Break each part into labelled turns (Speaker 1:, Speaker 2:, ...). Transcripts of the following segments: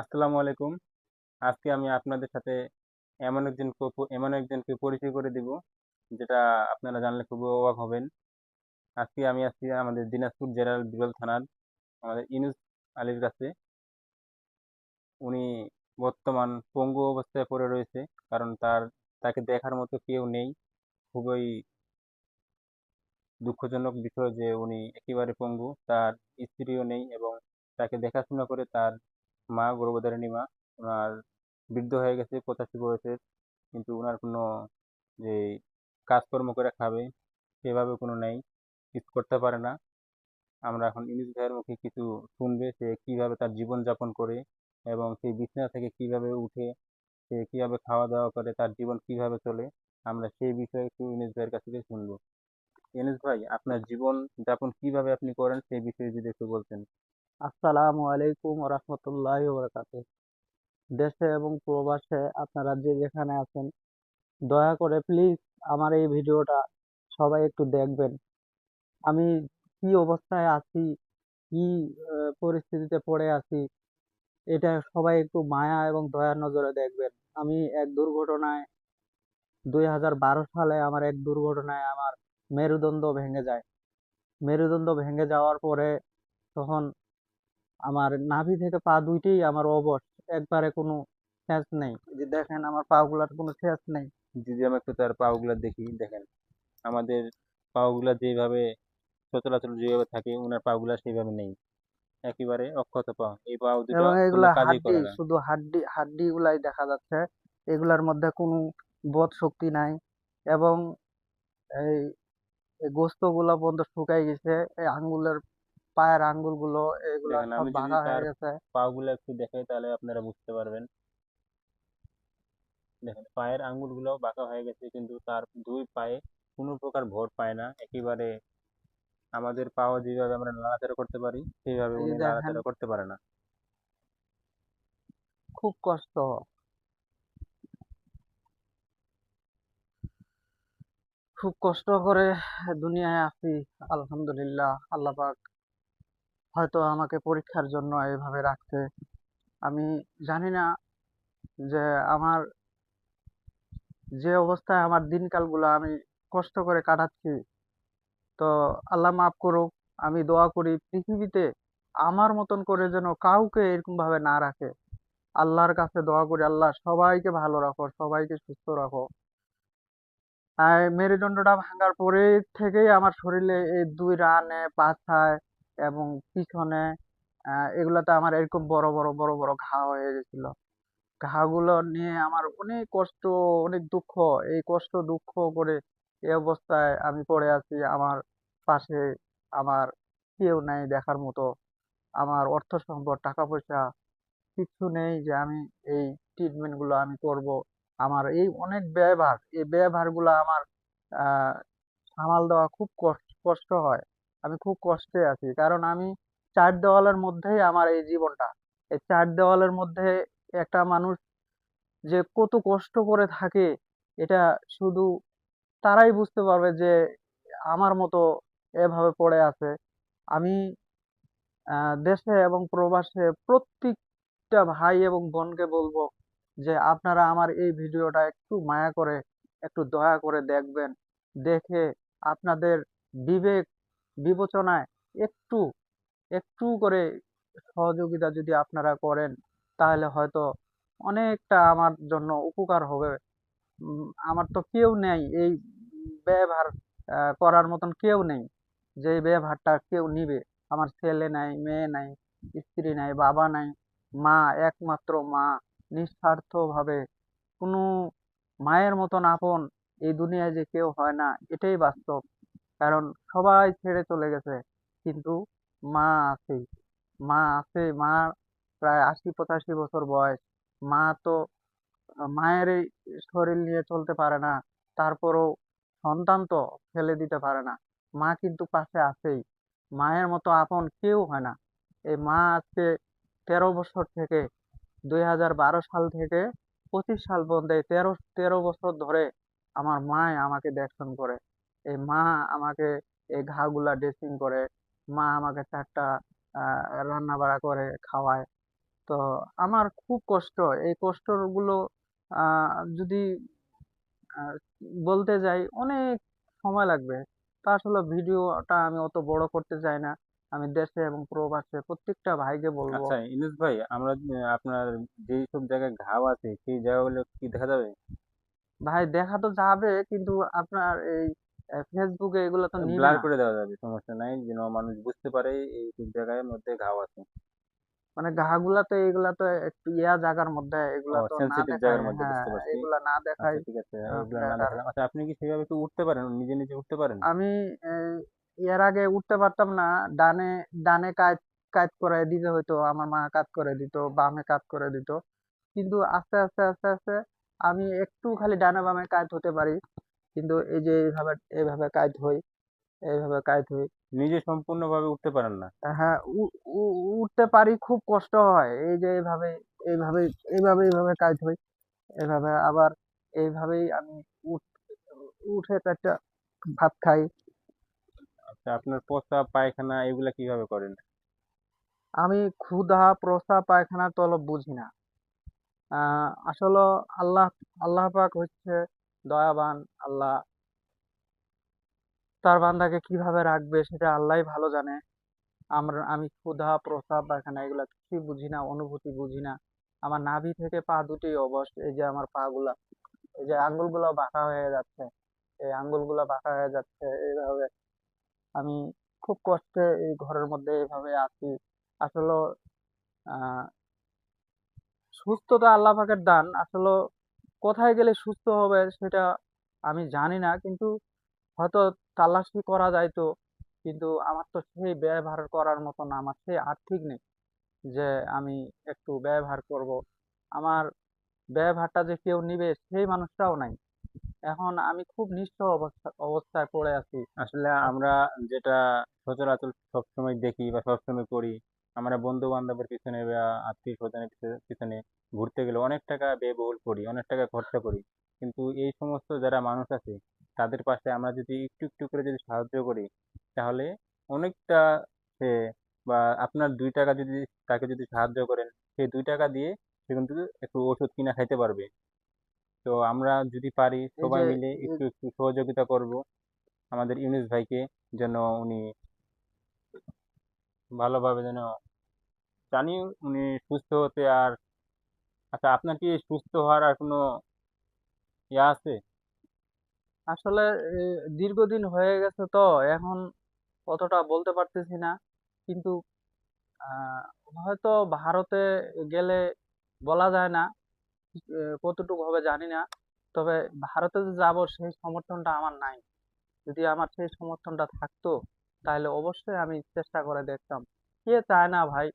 Speaker 1: আসসালামু আলাইকুম। আজকে আমি আপনাদের সাথে এমন একজন এমন একজনকে পরিচয় করে দিব, যেটা আপনারা জানলে খুব অবাক হবেন। আজকে আমি আছি আমাদের দিনাজপুর জেলার বিরল থানার আমাদের ইনুস আলীর কাছে। উনি বর্তমান পঙ্গু অবস্থায় পড়ে রয়েছে, কারণ তার, তাকে দেখার মতো কেউ নেই। খুবই দুঃখজনক বিষয় যে উনি একেবারে পঙ্গু, তার স্ত্রীও নেই এবং তাকে দেখাশোনা করে তার মা গর্ভধারিণী মা ওনার বৃদ্ধ হয়ে গেছে, পঁচাশি বয়সের। কিন্তু ওনার কোনো যে কাজকর্ম করে খাবে, সেভাবে কোনো নেই। কিছু করতে পারে না। আমরা এখন ইউনুস ভাইয়ের মুখে কিছু শুনবে, সে কীভাবে তার জীবন যাপন করে এবং সেই বিছানা থেকে কীভাবে উঠে, সে কীভাবে খাওয়া দাওয়া করে, তার জীবন কীভাবে চলে, আমরা সেই বিষয়ে একটু ইউনুস ভাইয়ের কাছ থেকে শুনব। ইউনুস ভাই, আপনার জীবন যাপন কীভাবে আপনি করেন, সেই বিষয়ে যদি একটু বলতেন।
Speaker 2: আসসালামু আলাইকুম রহমতুল্লাহ বরকাত দেশে এবং প্রবাসে আপনারা যে যেখানে আছেন, দয়া করে প্লিজ আমার এই ভিডিওটা সবাই একটু দেখবেন। আমি কি অবস্থায় আছি, কি পরিস্থিতিতে পড়ে আছি, এটা সবাই একটু মায়া এবং দয়ার নজরে দেখবেন। আমি এক দুর্ঘটনায়, দুই হাজার বারো সালে আমার এক দুর্ঘটনায় আমার মেরুদণ্ড ভেঙে যায়। মেরুদণ্ড ভেঙে যাওয়ার পরে তখন আমার নাভি থেকে পা দুইটাই আমার অবশ একবারে কোনো ছেঁচ নেই। যে দেখেন আমার পা গুলার কোনো ছেঁচ নেই।
Speaker 1: যদি আমি একটু তার পাগুলা দেখি দেখেন। আমাদের পাগুলা যেভাবে সচরাচর যেভাবে থাকে ওনার পাগুলা সেইভাবে নেই। একেবারে অক্ষত পা। এই পা দুটো
Speaker 2: এগুলা হাড্ডি শুধু হাড্ডি হাড্ডি গুলাই দেখা যাচ্ছে। এগুলার মধ্যে কোনো বোধ শক্তি নাই। এবং এই এই গোস্তগুলা পর্যন্ত শুকাই গেছে এই আঙ্গুলের পায়ের আঙ্গুলগুলো এগুলা সব ভাঙা হয়ে গেছে।
Speaker 1: পাগুলা একটু দেখাই তাহলে আপনারা বুঝতে পারবেন। দেখেন পায়ের আঙ্গুলগুলো বাঁকা হয়ে গেছে কিন্তু তার দুই পায়ে কোনো প্রকার ভর পায় না। একেবারে আমাদের পাও যেভাবে আমরা নাড়াচাড়া করতে পারি সেইভাবে উনি নাড়াচাড়া করতে পারে না।
Speaker 2: খুব কষ্ট। খুব কষ্ট করে দুনিয়ায় আছি আলহামদুলিল্লাহ আল্লাহ পাক। হয়তো আমাকে পরীক্ষার জন্য এইভাবে রাখছে আমি জানি না যে আমার যে অবস্থায় আমার দিনকালগুলো আমি কষ্ট করে কাটাচ্ছি, তো আল্লাহ মাফ করুক, আমি দোয়া করি পৃথিবীতে আমার মতন করে যেন কাউকে এরকম ভাবে না রাখে। আল্লাহর কাছে দোয়া করি, আল্লাহ সবাইকে ভালো রাখো, সবাইকে সুস্থ রাখো। আর মেরুদণ্ডটা ভাঙার পরে থেকেই আমার শরীরে এই দুই রানে পাছায় এবং পিছনে এগুলাতে আমার এরকম বড় বড় বড় বড় ঘা হয়ে গেছিল। ঘাগুলো নিয়ে আমার অনেক কষ্ট, অনেক দুঃখ, এই কষ্ট, দুঃখ করে এই অবস্থায় আমি পড়ে আছি আমার পাশে আমার কেউ নাই দেখার মতো। আমার অর্থ সম্পদ, টাকা পয়সা কিচ্ছু নেই যে আমি এই ট্রিটমেন্টগুলো আমি করব। আমার এই অনেক ব্যয়ভার, এই ব্যয়ভারগুলো আমার সামাল দেওয়া খুব কষ্ট হয়। আমি খুব কষ্টে আছি। কারণ আমি চার দেওয়ালের মধ্যেই আমার এই জীবনটা। এই চার দেওয়ালের মধ্যে একটা মানুষ যে কত কষ্ট করে থাকে, এটা শুধু তারাই বুঝতে পারবে যে আমার মতো এভাবে পড়ে আছে। আমি দেশে এবং প্রবাসে প্রত্যেকটা ভাই এবং বোনকে বলব যে আপনারা আমার এই ভিডিওটা একটু মায়া করে, একটু দয়া করে দেখবেন। দেখে আপনাদের বিবেক বিবেচনায় একটু একটু করে সহযোগিতা যদি আপনারা করেন, তাহলে হয়তো অনেকটা আমার জন্য উপকার হবে। আমার তো কেউ নেই, এই ব্যবহার করার মতন কেউ নেই। যে এই ব্যয়ভারটা কেউ নিবে, আমার ছেলে নাই, মেয়ে নাই, স্ত্রী নাই, বাবা নাই, মা, একমাত্র মা নিঃস্বার্থ ভাবে কোনো মায়ের মতন আপন এই দুনিয়ায় যে কেউ হয় না, এটাই বাস্তব। কারণ সবাই ছেড়ে চলে গেছে। কিন্তু মা আছে। মা আছে মা প্রায় আশি পঁচাশি বছর বয়স। মা তো মায়ের এই শরীর নিয়ে চলতে পারে না। তারপরও সন্তান তো ফেলে দিতে পারে না। মা কিন্তু পাশে আছেই। মায়ের মতো আপন কেউ হয় না। এই মা আজকে তেরো বছর থেকে দুই হাজার বারো সাল থেকে পঁচিশ সাল পর্যন্ত এই তেরো তেরো বছর ধরে আমার মাই আমাকে দেখশন করে। এই মা আমাকে এই ঘাগুলা ড্রেসিং করে মা আমাকে চারটা রান্না বাড়া করে খাওয়ায়। তো আমার খুব কষ্ট এই কষ্টগুলো আহ, যদি বলতে যাই অনেক সময় লাগবে। তা আসলে ভিডিওটা আমি অত বড় করতে চাই না। আমি দেশে এবং প্রবাসে প্রত্যেকটা ভাইকে বলব।
Speaker 1: আচ্ছা ইনুস ভাই আমরা আপনার যেই সব জায়গায় ঘাও আছে সেই জায়গাগুলো কি দেখা যাবে?
Speaker 2: ভাই দেখা তো যাবে কিন্তু আপনার এই ফেসবুকে এগুলো তো
Speaker 1: ব্লার করে দেওয়া যাবে সমস্যা নাই যেন মানুষ বুঝতে পারে এই সব জায়গায় মধ্যে ঘাও আছে।
Speaker 2: মানে ঘাগুলা তো এগুলা তো একটু ইয়া জায়গার মধ্যে এগুলা তো না দেখায়
Speaker 1: জায়গার মধ্যে
Speaker 2: হ্যাঁ
Speaker 1: বুঝতে পারছি।
Speaker 2: এগুলা না
Speaker 1: আচ্ছা
Speaker 2: দেখাই
Speaker 1: ঠিক আছে। আচ্ছা আপনি কি সেভাবে একটু উঠতে পারেন? নিজে নিজে উঠতে পারেন?
Speaker 2: আমি এর আগে উঠতে পারতাম না ডানে ডানে কাজ কাজ করে দিতে হইতো আমার মা কাজ করে দিত বামে কাজ করে দিত। কিন্তু আস্তে আস্তে আস্তে আস্তে আমি একটু খালি ডানে বামে কাজ হতে পারি। কিন্তু এই যে এইভাবে এইভাবে কাজ হই এইভাবে কাজ হই
Speaker 1: নিজে সম্পূর্ণভাবে উঠতে পারেন না।
Speaker 2: হ্যাঁ উঠতে পারি খুব কষ্ট হয়। এই যে এইভাবে এইভাবে এইভাবে এইভাবে কাজ হই এইভাবে আবার এইভাবেই আমি উঠ উঠে একটা ভাত খাই।
Speaker 1: আচ্ছা আপনার প্রস্রাব পায়খানা এগুলা কীভাবে করেন?
Speaker 2: আমি ক্ষুধা প্রস্রাব পায়খানা তলব বুঝি না। আহ আসলে আল্লাহ আল্লাহ পাক হচ্ছে দয়াবান আল্লাহ। তার বান্দাকে কীভাবে রাখবে সেটা আল্লাহই ভালো জানে। আমরা, আমি ক্ষুধা, প্রস্রাব পায়খানা এগুলা কিছুই বুঝি না, অনুভূতি বুঝি না। আমার নাভি থেকে পা দুটি অবশ, এই যে আমার পা গুলা এই যে আঙ্গুলগুলো বাঁকা হয়ে যাচ্ছে, এই আঙ্গুলগুলো বাঁকা হয়ে যাচ্ছে, এইভাবে আমি খুব কষ্টে এই ঘরের মধ্যে এইভাবে আছি। আসলে সুস্থতা আল্লাহ পাকের দান। আসলে কোথায় গেলে সুস্থ হবে সেটা আমি জানি না। কিন্তু হয়তো তালাশি করা যাইতো কিন্তু আমার তো সেই ব্যয়ভার করার মতন আমার সেই আর্থিক নেই যে আমি একটু ব্যয়ভার করব। আমার ব্যয়ভারটা যে কেউ নিবে সেই মানুষটাও নাই। এখন আমি খুব নিঃস্ব অবস্থা, অবস্থায় পড়ে আছি।
Speaker 1: আসলে আমরা যেটা সচরাচর সবসময় দেখি বা সবসময় করি আমরা বন্ধু বান্ধবের পিছনে বা আত্মীয় স্বজনের পিছনে ঘুরতে গেলে অনেক টাকা ব্যয়বহুল করি অনেক টাকা খরচা করি। কিন্তু এই সমস্ত যারা মানুষ আছে তাদের পাশে আমরা যদি একটু একটু করে যদি সাহায্য করি তাহলে অনেকটা সে বা আপনার দুই টাকা যদি তাকে যদি সাহায্য করেন সেই দুই টাকা দিয়ে সে কিন্তু একটু ওষুধ কিনা খাইতে পারবে। তো আমরা যদি পারি সবাই মিলে একটু একটু সহযোগিতা করব। আমাদের ইউনুস ভাইকে যেন উনি ভালোভাবে যেন জানি উনি সুস্থ হতে আর আচ্ছা আপনার কি সুস্থ হওয়ার আর কোনো ইয়ে আছে?
Speaker 2: আসলে দীর্ঘদিন হয়ে গেছে তো, এখন অতটা বলতে পারতেছি না। কিন্তু হয়তো ভারতে গেলে বলা যায় না কতটুকু হবে জানি না। তবে ভারতে যে যাব, সেই সমর্থনটা আমার নাই। যদি আমার সেই সমর্থনটা থাকতো, তাহলে অবশ্যই আমি চেষ্টা করে দেখতাম। কে চায় না ভাই?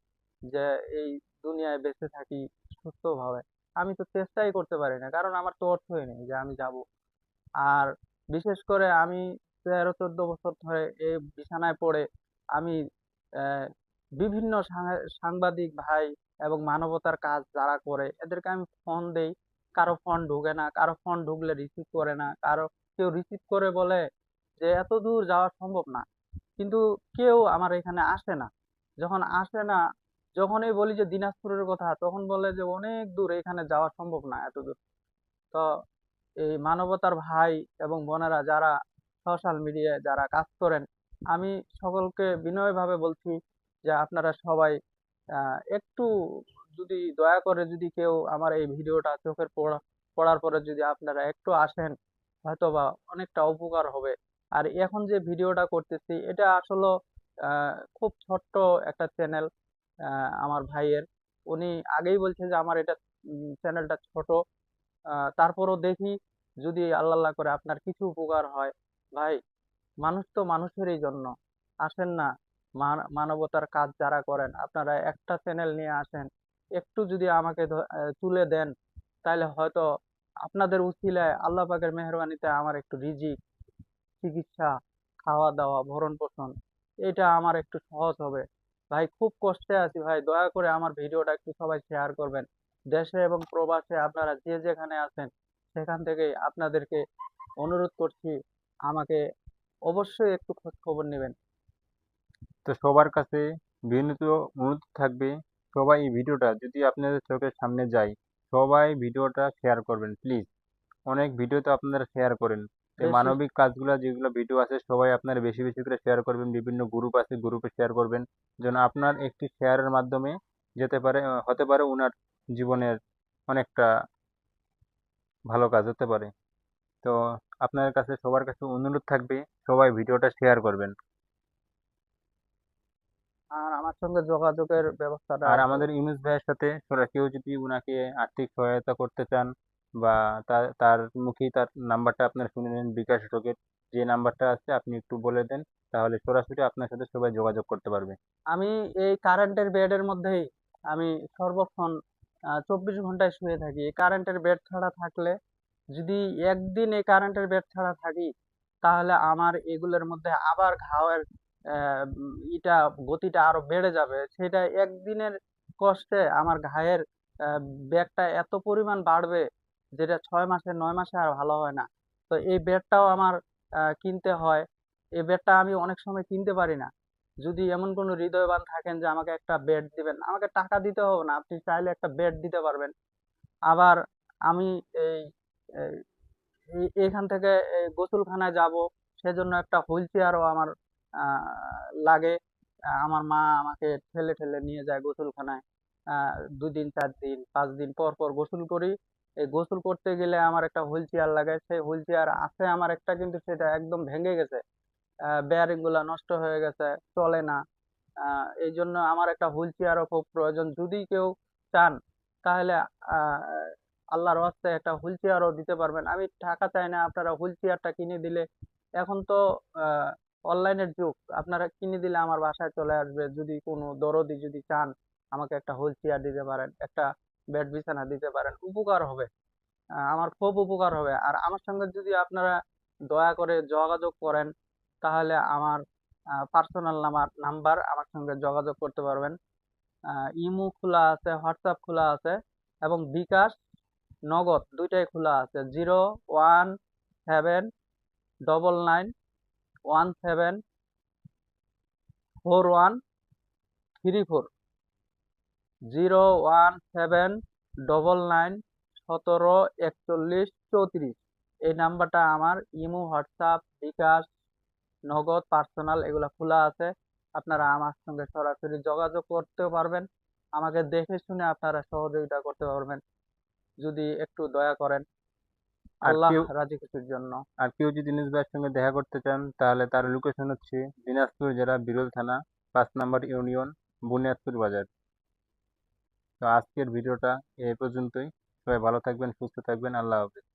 Speaker 2: যে এই দুনিয়ায় বেঁচে থাকি সুস্থভাবে, আমি তো চেষ্টাই করতে পারি না, কারণ আমার তো অর্থই নেই যে আমি যাব। আর বিশেষ করে আমি তেরো চোদ্দ বছর ধরে এই বিছানায় পড়ে আমি বিভিন্ন সাংবাদিক ভাই এবং মানবতার কাজ যারা করে, এদেরকে আমি ফোন দেই। কারও ফোন ঢুকে না, কারও ফোন ঢুকলে রিসিভ করে না, কারও কেউ রিসিভ করে বলে যে এত দূর যাওয়া সম্ভব না। কিন্তু কেউ আমার এখানে আসে না। যখন আসে না যখনই বলি যে দিনাজপুরের কথা, তখন বলে যে অনেক দূর, এখানে যাওয়া সম্ভব না এত দূর তো এই মানবতার ভাই এবং বোনেরা যারা সোশ্যাল মিডিয়ায় যারা কাজ করেন, আমি সকলকে বিনয়ভাবে বলছি যে আপনারা সবাই একটু যদি দয়া করে যদি কেউ আমার এই ভিডিওটা চোখের পড়া, পড়ার পরে যদি আপনারা একটু আসেন, হয়তোবা অনেকটা উপকার হবে। আর এখন যে ভিডিওটা করতেছি, এটা আসলে খুব ছোট্ট একটা চ্যানেল আমার ভাইয়ের। উনি আগেই বলছে যে, আমার এটা চ্যানেলটা ছোট। তারপরও দেখি যদি আল্লাহ করে আপনার কিছু উপকার হয়। ভাই, মানুষ তো মানুষেরই জন্য। আসেন না মান- মানবতার কাজ যারা করেন, আপনারা একটা চ্যানেল নিয়ে আসেন। একটু যদি আমাকে তুলে দেন তাহলে হয়তো আপনাদের উছিলায় আল্লাহ পাকের মেহরবানিতে আমার একটু রিজিক, চিকিৎসা খাওয়া দাওয়া ভরণ পোষণ এটা আমার একটু সহজ হবে। ভাই খুব কষ্টে আছি ভাই। দয়া করে আমার ভিডিওটা একটু সবাই শেয়ার করবেন। দেশে এবং প্রবাসে আপনারা যে যেখানে আছেন, সেখান থেকে আপনাদেরকে অনুরোধ করছি, আমাকে অবশ্যই একটু খোঁজ খবর নেবেন।
Speaker 1: তো সবার কাছে বিনীত অনুরোধ থাকবে, সবাই এই ভিডিওটা যদি আপনাদের চোখের সামনে যায়, সবাই ভিডিওটা শেয়ার করবেন প্লিজ অনেক ভিডিও তো আপনারা শেয়ার করেন। এই মানবিক কাজগুলো যেগুলো ভিডিও আছে সবাই আপনারা বেশি বেশি করে শেয়ার করবেন। বিভিন্ন গ্রুপ আছে গ্রুপে শেয়ার করবেন। যেন আপনার একটি শেয়ারের মাধ্যমে যেতে পারে হতে পারে ওনার জীবনের অনেকটা ভালো কাজ হতে পারে। তো আপনার কাছে সবার কাছে অনুরোধ থাকবে সবাই ভিডিওটা শেয়ার করবেন।
Speaker 2: আর আমার সঙ্গে যোগাযোগের ব্যবস্থাটা
Speaker 1: আর আমাদের ইউনুস ভাইয়ের সাথে কেউ যদি উনাকে আর্থিক সহায়তা করতে চান বা তার তার মুখেই তার নাম্বারটা আপনার শুনে নেন। বিকাশ রকেট, যে নাম্বারটা আছে আপনি একটু বলে দেন, তাহলে সরাসরি আপনার সাথে সবাই যোগাযোগ করতে পারবে।
Speaker 2: আমি এই কারেন্টের বেডের মধ্যেই আমি সর্বক্ষণ চব্বিশ ঘন্টায় শুয়ে থাকি। এই কারেন্টের বেড ছাড়া থাকলে, যদি একদিন এই কারেন্টের বেড ছাড়া থাকি, তাহলে আমার এগুলোর মধ্যে আবার ঘাওয়ের ইটা, গতিটা আরও বেড়ে যাবে। সেটা একদিনের কষ্টে আমার ঘায়ের ব্যাগটা এত পরিমাণ বাড়বে যেটা ছয় মাসে, নয় মাসে আর ভালো হয় না। তো এই বেডটাও আমার কিনতে হয়। এই বেডটা আমি অনেক সময় কিনতে পারি না। যদি এমন কোনো হৃদয়বান থাকেন যে আমাকে একটা বেড দিবেন, আমাকে টাকা দিতে হবে না, আপনি চাইলে একটা বেড দিতে পারবেন। আবার আমি এই, এই- থেকে গোসলখানায় যাব, সেজন্য একটা হুইল চেয়ারও আমার লাগে। আমার মা আমাকে ঠেলে ঠেলে নিয়ে যায় গোসলখানায়। দুদিন চার দিন পাঁচ দিন পর পর গোসল করি। এই গোসল করতে গেলে আমার একটা হুইল চেয়ার লাগে। সেই হুইল চেয়ার আছে আমার একটা, কিন্তু সেটা একদম ভেঙে গেছে। বেয়ারিংগুলা নষ্ট হয়ে গেছে, চলে না। এই জন্য আমার একটা হুইল চেয়ারও খুব প্রয়োজন। যদি কেউ চান, তাহলে আল্লাহর ওয়াস্তে একটা হুইল চেয়ারও দিতে পারবেন। আমি টাকা চাই না, আপনারা হুইল চেয়ারটা কিনে দিলে। এখন তো অনলাইনের যুগ। আপনারা কিনে দিলে আমার বাসায় চলে আসবে। যদি কোনো দরদি যদি চান, আমাকে একটা হুইল চেয়ার দিতে পারেন। একটা বেড বিছানা দিতে পারেন, উপকার হবে। আমার খুব উপকার হবে। আর আমার সঙ্গে যদি আপনারা দয়া করে যোগাযোগ করেন, তাহলে আমার পার্সোনাল নাম্বার নাম্বার আমার সঙ্গে যোগাযোগ করতে পারবেন। ইমো খোলা আছে, হোয়াটসঅ্যাপ খোলা আছে এবং বিকাশ, নগদ দুইটাই খোলা আছে। Zero one seven double nine one seven four one three four. Zero one seven double nine সতেরো একচল্লিশ চৌত্রিশ। এই নাম্বারটা আমার ইমো হোয়াটসঅ্যাপ বিকাশ নগদ পার্সোনাল এগুলো খোলা আছে। আপনারা আমার সঙ্গে সরাসরি যোগাযোগ করতে পারবেন। আমাকে দেখে শুনে আপনারা সহযোগিতা করতে পারবেন। যদি একটু দয়া করেন। আল্লাহ রাজি খুশির জন্য।
Speaker 1: আর কেউ যদি ইউনুস ভাইয়ের সঙ্গে দেখা করতে চান তাহলে তার লোকেশন হচ্ছে দিনাজপুর জেলা বিরল থানা পাঁচ নম্বর ইউনিয়ন বুনিয়াদপুর বাজার। তো আজকের ভিডিওটা এই পর্যন্তই। সবাই ভালো থাকবেন সুস্থ থাকবেন। আল্লাহ হাফেজ।